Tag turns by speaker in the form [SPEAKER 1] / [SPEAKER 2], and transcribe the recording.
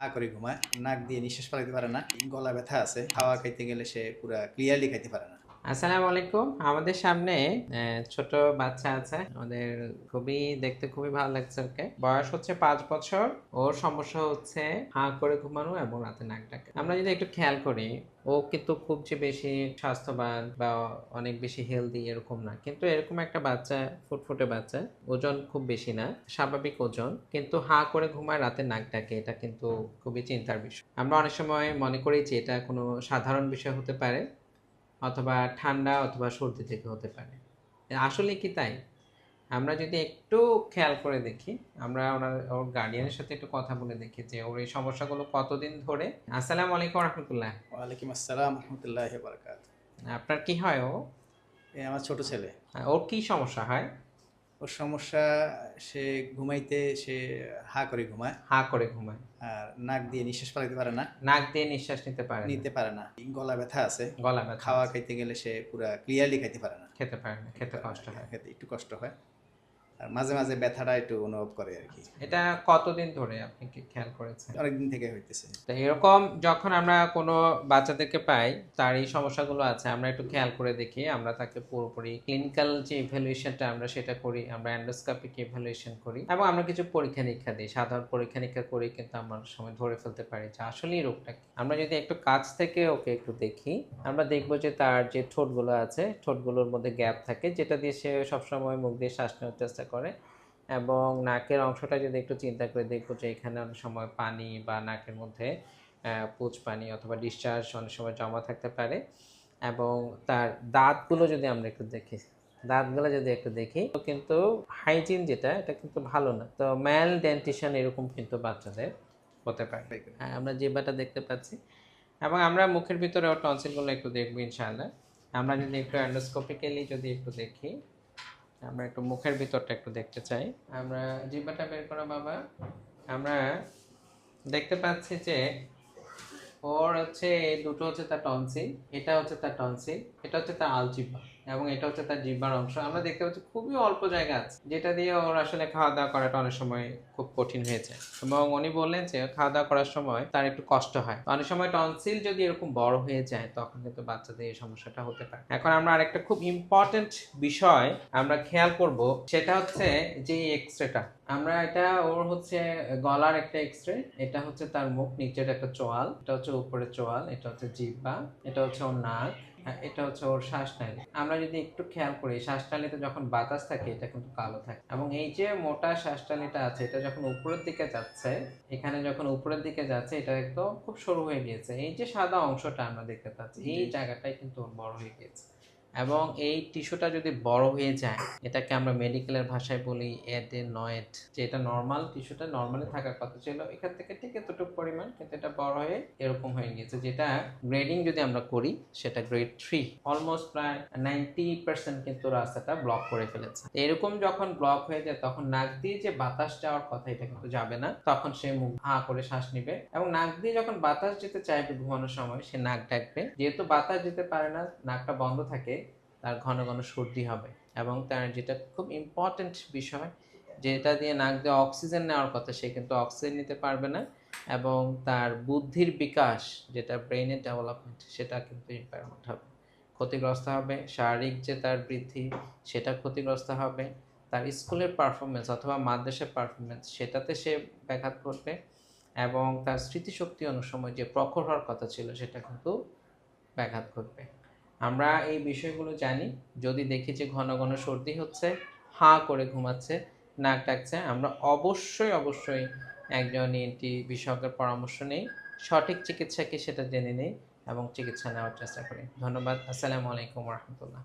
[SPEAKER 1] হা করে ঘুমায়, নাক দিয়ে নিঃশ্বাস ফেলাতে পারে না, গলা ব্যথা আছে, হাওয়া খাইতে গেলে সে পুরা ক্লিয়ারলি খাইতে পারে না।
[SPEAKER 2] আসসালামু আলাইকুম। আমাদের সামনে ছোট বাচ্চা আছে। আমাদের খুবই, দেখতে খুবই ভালো লাগছে ওকে। বয়স হচ্ছে পাঁচ বছর। ওর সমস্যা হচ্ছে, হা করে ঘুমানো এবং রাতে নাক ডাকা। আমরা যদি একটু খেয়াল করি, ও কিন্তু খুব যে বেশি স্বাস্থ্যবান বা অনেক বেশি হেলদি এরকম না। কিন্তু এরকম একটা বাচ্চা, ফুটফুটে বাচ্চা, ওজন খুব বেশি না, স্বাভাবিক ওজন। কিন্তু হাঁ করে ঘুমায়, রাতে নাক ডাকে, এটা কিন্তু খুবই চিন্তার বিষয়। আমরা অনেক সময় মনে করি যে এটা কোনো সাধারণ বিষয় হতে পারে। অথবা ঠান্ডা অথবা সর্দি থেকে হতে পারে। আসলে কি তাই? আমরা যদি একটু খেয়াল করে দেখি আমরা ওনার ওর গার্ডিয়ানের সাথে একটু কথা বলে দেখি যে ওর এই সমস্যাগুলো কতদিন ধরে। আসসালামু আলাইকুম রহমতুল্লাহ।
[SPEAKER 1] ওয়ালাইকুম আসসালাম রহমতুল্লাহ বারকাত
[SPEAKER 2] আপনার কি হয় ও?
[SPEAKER 1] আমার ছোট ছেলে।
[SPEAKER 2] ওর কি সমস্যা হয়?
[SPEAKER 1] ওর সমস্যা সে ঘুমাইতে সে হা করে ঘুমায়।
[SPEAKER 2] হা করে ঘুমায়।
[SPEAKER 1] আর নাক দিয়ে নিঃশ্বাস ফেলাতে পারে না।
[SPEAKER 2] নাক দিয়ে নিঃশ্বাস নিতে পারে
[SPEAKER 1] নিতে পারে না। গলা ব্যথা আছে।
[SPEAKER 2] গলা ব্যথা
[SPEAKER 1] খাওয়া খাইতে গেলে সে পুরা ক্লিয়ারলি খাইতে পারে না।
[SPEAKER 2] খেতে পারে না খেতে কষ্ট হয়।
[SPEAKER 1] খেতে একটু কষ্ট হয়। আর মাঝে মাঝে ব্যথাটা একটু অনুভব করে আর কি।
[SPEAKER 2] এটা কতদিন ধরে আপনি কি খেয়াল করেছেন?
[SPEAKER 1] অনেকদিন থেকে হইতেছে।
[SPEAKER 2] তো এরকম যখন আমরা কোনো বাচ্চাদেরকে পাই তার এই সমস্যাগুলো আছে আমরা একটু খেয়াল করে দেখি আমরা তাকে পুরোপুরি ক্লিনিক্যাল যে ইভ্যালুয়েশনটা আমরা সেটা করি আমরা অ্যান্ডোস্কোপিক ইভ্যালুয়েশন করি এবং আমরা কিছু পরীক্ষা নিরীক্ষা দিই সাধারণ পরীক্ষা নিরীক্ষা করি কিন্তু আমরা সময় ধরে ফেলতে পারি যে আসলে এই রোগটা কি। আমরা যদি একটু কাছ থেকে ওকে একটু দেখি আমরা দেখব যে তার যে ঠোঁটগুলো আছে ঠোঁটগুলোর মধ্যে গ্যাপ থাকে যেটা দিয়ে সে সবসময় মুখ দিয়ে শ্বাস নেওয়ার চেষ্টা করে এবং নাকের অংশটা যদি একটু চিন্তা করে দেখব যে এখানে অনেক সময় পানি বা নাকের মধ্যে পুজ পানি অথবা ডিসচার্জ অনেক সময় জমা থাকতে পারে এবং তার দাঁতগুলো যদি আমরা একটু দেখি দাঁতগুলো যদি একটু দেখি তো কিন্তু হাইজিন যেটা এটা কিন্তু ভালো না। তো ম্যাল ডেন্টিশন এরকম কিন্তু বাচ্চাদের হতে পারে। হ্যাঁ আমরা জিব্বাটা দেখতে পাচ্ছি এবং আমরা মুখের ভিতরে টনসিলগুলো একটু দেখব ইনশাআল্লাহ। আমরা যদি একটু অ্যান্ডোস্কোপিক্যালি যদি একটু দেখি আমরা একটু মুখের ভিতরটা একটু দেখতে চাই। আমরা জিব্বাটা বের করো বাবা। আমরা দেখতে পাচ্ছি যে ওর হচ্ছে, দুটো হচ্ছে তার টনসিল এটা হচ্ছে তার টনসিল এটা হচ্ছে তার আলজিব্বা এবং এটা হচ্ছে তার জিব্বার অংশ। আমরা দেখতে পাচ্ছি খুবই অল্প জায়গা আছে, যেটা দিয়ে ওর আসলে খাওয়া দাওয়া করাটা অনেক সময় খুব কঠিন হয়ে যায়। এবং উনি বললেন যে খাওয়া দাওয়া করার সময় তার একটু কষ্ট হয়। অনেক সময় টনসিল যদি এরকম বড় হয়ে যায়, তখন কিন্তু বাচ্চাদের এই সমস্যাটা হতে পারে। এখন আমরা আরেকটা খুব ইম্পর্টেন্ট বিষয় আমরা খেয়াল করব, সেটা হচ্ছে যে এক্স রেটা আমরা এটা, ওর হচ্ছে গলার একটা এক্স রে এটা হচ্ছে তার মুখ, নিচের একটা চোয়াল, এটা হচ্ছে উপরের চোয়াল, এটা হচ্ছে জিব্বা, এটা হচ্ছে ওর নাক এটা হচ্ছে ওর শ্বাসনালী। আমরা যদি একটু খেয়াল করি শ্বাসনালীতে যখন বাতাস থাকে এটা কিন্তু কালো থাকে। এবং এই যে মোটা শ্বাসনালীটা আছে এটা যখন উপরের দিকে যাচ্ছে এখানে যখন উপরের দিকে যাচ্ছে এটা একদম খুব সরু হয়ে গিয়েছে। এই যে সাদা অংশটা আমরা দেখতে পাচ্ছি এই জায়গাটাই কিন্তু ওর বড় হয়ে গিয়েছে। এবং এই টিস্যুটা যদি বড় হয়ে যায়, এটাকে আমরা মেডিকেলের ভাষায় বলি এডেনয়েড যে এটা নর্মাল টিস্যুটা নর্মালি থাকার কথা ছিল। এখান থেকে ঠিক এতটুকু পরিমাণ কিন্তু এটা বড় হয়ে এরকম হয়ে গিয়েছে, যেটা গ্রেডিং যদি আমরা করি, সেটা গ্রেড থ্রি অলমোস্ট প্রায় নাইনটি পার্সেন্ট কিন্তু রাস্তাটা ব্লক করে ফেলেছে। এরকম যখন ব্লক হয়ে যায়, তখন নাক দিয়ে যে বাতাস যাওয়ার কথা, এটা কিন্তু যাবে না। তখন সে মুখ হা করে শ্বাস নিবে এবং নাক দিয়ে যখন বাতাস যেতে চাইবে ঘুমানোর সময়, সে নাক ডাকবে। যেহেতু বাতাস যেতে পারে না, নাকটা বন্ধ থাকে তার ঘন ঘন সর্দি হবে এবং তার যেটা খুব ইম্পর্টেন্ট বিষয়, যেটা দিয়ে নাক দিয়ে অক্সিজেন নেওয়ার কথা, সে কিন্তু অক্সিজেন নিতে পারবে না এবং তার বুদ্ধির বিকাশ, যেটা ব্রেনের ডেভেলপমেন্ট সেটা কিন্তু ইম্প্যারমেন্ট হবে। ক্ষতিগ্রস্ত হবে, শারীরিক যে তার বৃদ্ধি, সেটা ক্ষতিগ্রস্ত হবে, তার স্কুলের পারফরমেন্স অথবা মাদ্রাসার পারফরমেন্স সেটাতে সে ব্যাঘাত ঘটবে এবং তার স্মৃতিশক্তি অনুসময় যে প্রখর হওয়ার কথা ছিল, সেটা কিন্তু ব্যাঘাত ঘটবে। আমরা এই বিষয়গুলো জানি, যদি দেখি যে ঘন ঘন সর্দি হচ্ছে, হাঁ করে ঘুমাচ্ছে, নাক ডাকছে, আমরা অবশ্যই অবশ্যই একজন এনটি বিশেষজ্ঞের পরামর্শ নেই, সঠিক চিকিৎসাকে সেটা জেনে নেই এবং চিকিৎসা নেওয়ার চেষ্টা করি। ধন্যবাদ, আসসালামু আলাইকুম রহমতুল্লাহ।